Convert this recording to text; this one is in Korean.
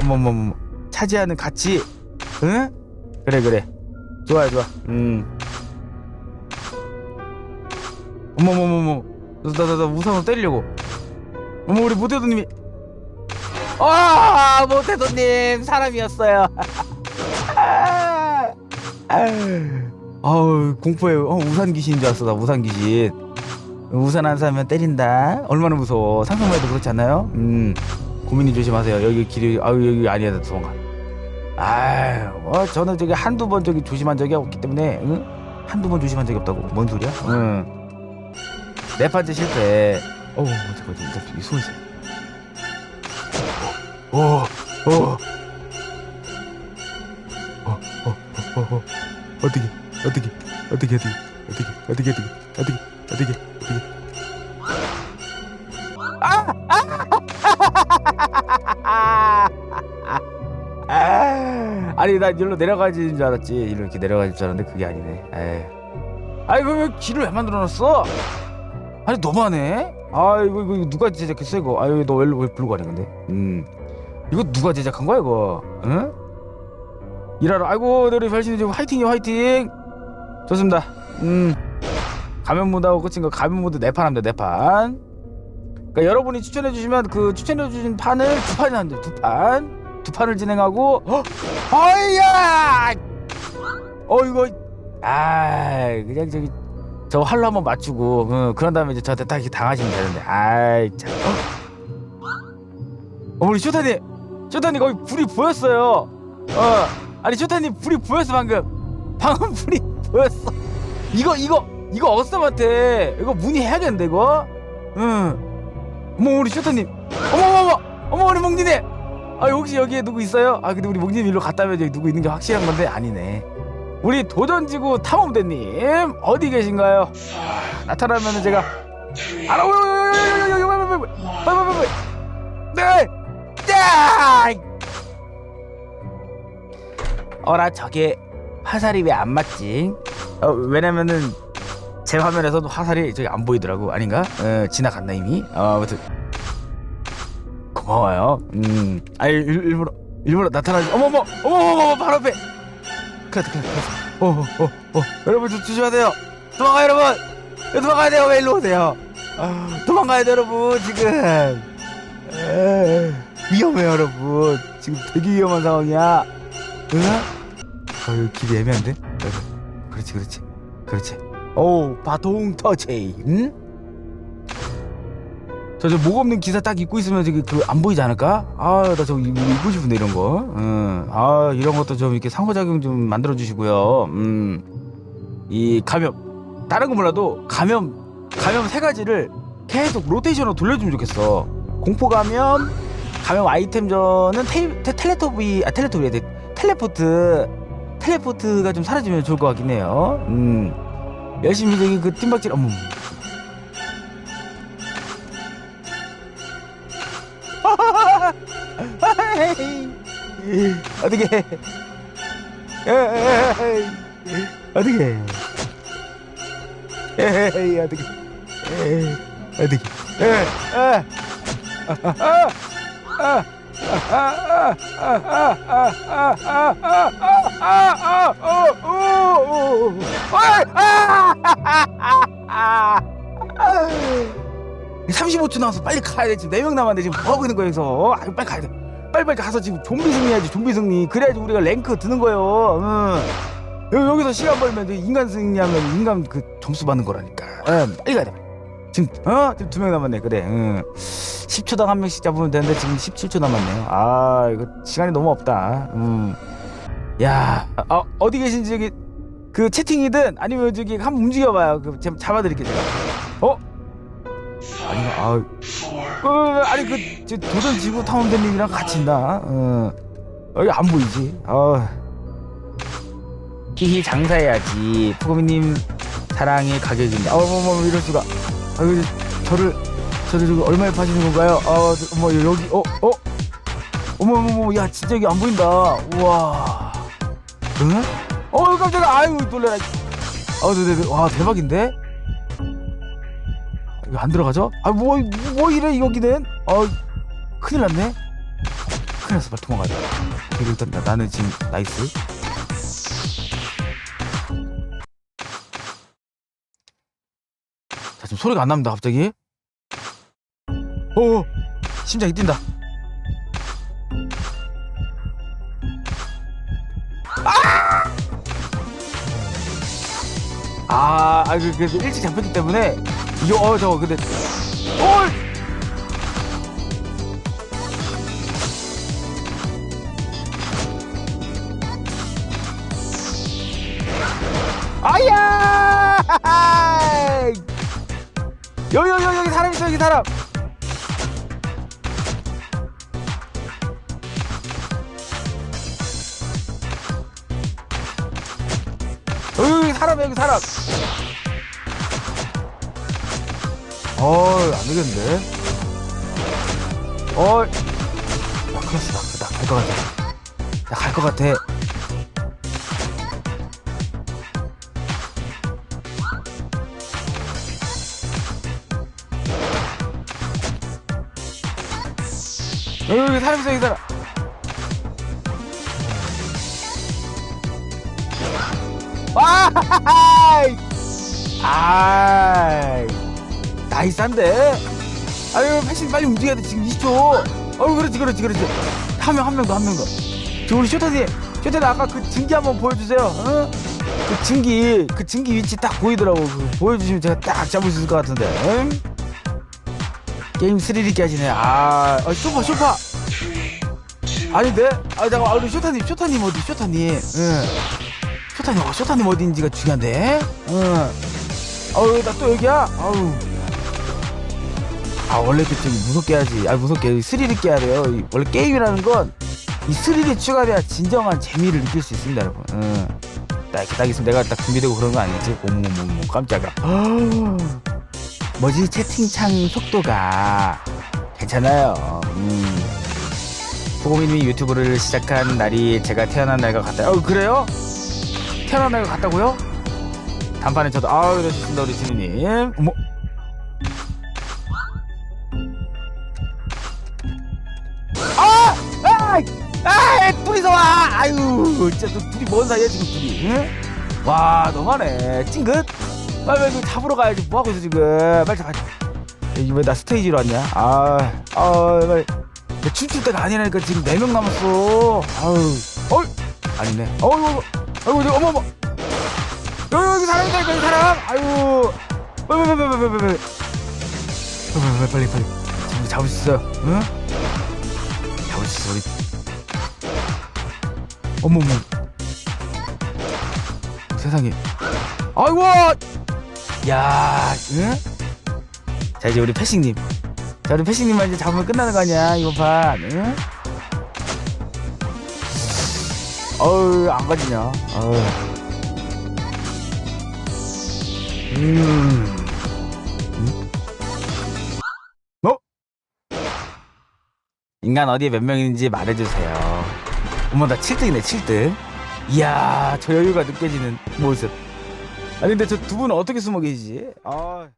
어머머머. 차지하는 가치. 응? 그래 그래. 좋아 좋아. 음. 어머머머머. 나나 나 우산으로 때리려고. 어머 우리 모태도님이. 아 모태도님 사람이었어요. 아우 공포에 어, 우산 귀신인 줄 알았어 나 우산 귀신. 우산 안 사면 때린다. 얼마나 무서워. 상상만 해도 그렇지 않나요? 음 고민이 조심하세요 여기 길이 아유 여기 아니야 도망가 아유 어, 저는 저기 한두 번 저기 조심한 적이 없기 때문에 응? 한두 번 조심한 적이 없다고 뭔 소리야? 응. 네 번째 실패 어우 일단 이 오, 오, 오, 어, 어, 어, 어, 어떻게, 어떻게, 어떻게, 어떻게, 어떻게, 어떻게, 어떻게, 어떻게, 아! 아니 나 일로 내려가지는 줄 알았지. 이렇게 내려가질 줄 알았는데 그게 아니네. 아이 그왜 길을 왜 만들어 놨어? 아니 너무하네 아 이거 이거 누가 제작했어 이거? 아유 너 왜 왜 부르고 가냐 근데? 음. 이거 누가 제작한 거야 이거? 응? 일하러 아이고 우리 별신이 지금 화이팅이요 화이팅. 좋습니다. 음. 가면 모드하고 끝인 거 가면 모드 네판 합니다 네판. 그러니까 여러분이 추천해 주시면 그 추천해 주신 판을 두 판이 나는데 두판 두 판을 진행하고 어? 아야! 어 이거 아 그냥 저기 저 활로 한번 맞추고 어, 그런 다음에 이제 저한테 딱 이렇게 당하시면 되는데 아이 참. 어? 어 우리 쇼타님 쇼타님 거기 불이 보였어요. 어 아니 쇼타님 불이 보였어 방금. 방금 불이 보였어. 이거 이거 이거 어썸한테 이거 문의해야겠는데 이거? 응. 어머 우리 쇼타님. 어머 어머 어머 어머 우리 몽디님 아 혹시 여기에 누구 있어요? 아 근데 우리 몽디님 일로 갔다면 여기 누구 있는 게 확실한 건데 아니네 우리 도전지구 탐험대님 어디 계신가요? 아, 나타나면은 제가 알아 네! 딱! 어라 저게 화살이 왜 안 맞지? 어, 왜냐면은 제 화면에서도 화살이 저기 안 보이더라고 아닌가? 어, 지나갔나 이미? 어, 아무튼 고마워요. 음, 아 일, 일부러 일부러 나타나지. 어머 어머 어머 어머 어머 바로 앞에. 났다 큰일 났다. 어어어 어, 어. 여러분 좀 조심하세요. 도망가요 여러분. 야, 도망가야 돼요. 왜 일로 오세요? 아, 도망가야 돼 여러분 지금. 에, 위험해요 여러분. 지금 되게 위험한 상황이야. 응? 어유 길이 애매한데? 어, 그렇지 그렇지 그렇지. 오 바통 터치. 응? 저저 목 없는 기사 딱 입고 있으면 저기 그안 보이지 않을까? 아 나 저거 입- 입고 싶은데 이런 거. 응. 아 이런 것도 좀 이렇게 상호작용 좀 만들어 주시고요. 음. 이 감염 다른 거 몰라도 감염 감염 세 가지를 계속 로테이션으로 돌려주면 좋겠어. 공포 감염, 감염 아이템전은 텔레토비 아 텔레토비야 돼. 텔레포트 텔레포트가 좀 사라지면 좋을 것 같긴 해요. 음. 열심히 저기 그 팀박질 어머. 어떻게? 어떻게? 어떻게? 어떻게? 에 35초 남았어. 빨리 가야 돼. 지금 4명 남았는데 지금 뭐 하고 있는 거야 여기서? 빨리 가야 돼 빨리빨리 가서 지금 좀비 승리해야지 좀비 승리. 그래야지 우리가 랭크 드는 거예요. 응. 여- 여기서 시간 벌면 인간 승리하면 인간 그 점수 받는 거라니까. 응, 빨리 가야 돼 지금 어? 지금 두 명 남았네. 그래. 응. 10초당 한 명씩 잡으면 되는데 지금 17초 남았네요 아 이거 시간이 너무 없다. 음. 야 아, 어디 계신지 여기 그 채팅이든 아니면 저기 한번 움직여봐요. 그 잡아드릴게요 제가. 어? 아니 아 어, 아니 그 저, 도전 지구 탐험대님이랑 같이 있나? 어. 여기 안 보이지? 어. 히히 장사해야지. 푸구미님 사랑의 가격인데. 어머머 뭐, 뭐, 이럴 수가. 아유 저를 저를 저기 얼마에 파시는 건가요? 어, 저, 어머 여기 어 어. 어머머머 야 진짜 여기 안 보인다. 우와. 응? 어 깜짝이야. 아유 놀래라. 어, 네 네 네. 와 대박인데? 이거 안 들어가죠? 아뭐뭐 이래 여기는? 어 큰일 났네. 큰일 났어 빨리 돼 오케이 일단 나, 나는 지금 나이스 자 지금 소리가 안 납니다 갑자기 오 심장이 뛴다 아! 아, 그, 그, 일찍 잡혔기 때문에, 이거, 어, 저거, 근데, 어! 아야! 여기, 여기, 사람 있어, 여기 사람! 여기 사람, 여기 사람! 어이, 안 되겠는데? 어이. 나 큰일 났어, 나, 나갈 것 같아. 나 갈 것 같아. 여기, 사람 있어, 여기 사람! 와! 아 이 나이스한데. 아유 패신 빨리 움직여야 돼 지금 20초. 어유 그렇지 그렇지 그렇지. 한 명 한 명 더 한 명더. 저 우리 쇼타님 쇼타님 아까 그 증기 한번 보여주세요 어? 그 증기 그 증기 위치 딱 보이더라고. 그 보여주시면 제가 딱 잡을 수 있을 것 같은데. 응? 게임 스릴 있게 하시네. 아 어, 쇼파 쇼파. 아닌데 아 잠깐 아, 우리 쇼타님 쇼타님 어디 쇼타님? 응. 쇼타님 어, 쇼타님 어디인지가 중요한데. 응. 어우 나 또 여기야? 아우 아 원래 이렇게 좀 무섭게 하지. 아 무섭게. 스릴 있게 해야 돼요. 이- 원래 게임이라는 건 이 스릴이 추가돼야 진정한 재미를 느낄 수 있습니다 여러분. 응. 딱 이렇게 딱 있으면 내가 딱 준비되고 그런 거 아니겠지 어머머머 깜짝이야. 뭐지? 채팅창 속도가 괜찮아요. 음. 소고민님이 유튜브를 시작한 날이 제가 태어난 날과 같아요. 어 그래요? 태어난 날과 같다고요? 단판에 저도 아우 이러셨습니다 우리 지민님. 어머 아! 아! 둘이서 와! 아유 진짜 또 둘이 뭔 사이야 지금 둘이 응? 와 너무하네. 찡긋. 빨리 빨리 잡으러 가야지. 뭐 하고 있어 지금? 빨리 가자 왜나 스테이지로 왔냐? 아, 아 빨리. 야, 춤출 때가 아니라니까 지금 4명 남았어. 아유. 어이 아니네. 어이구 어이구 어이구 어머 어머. 여기 여기 사람 있다 여기 사람. 아유. 빨리 빨리 빨리 빨리 빨리 빨리. 빨리 빨리 빨리 지금 잡을 수 있어요? 응? 잡을 수 있어 우리 어머 어머 세상에 아이고 야 응? 자 이제 우리 패싱님 자 우리 패싱님만 이제 잡으면 끝나는 거 아니야 이번 판 응? 어우 안 가지냐 어우 음. 음? 어? 인간 어디에 몇 명인지 말해주세요. 어머, 나 7등이네, 7등. 이야, 저 여유가 느껴지는 모습. 아니, 근데 저 두 분은 어떻게 숨어 계시지? 아.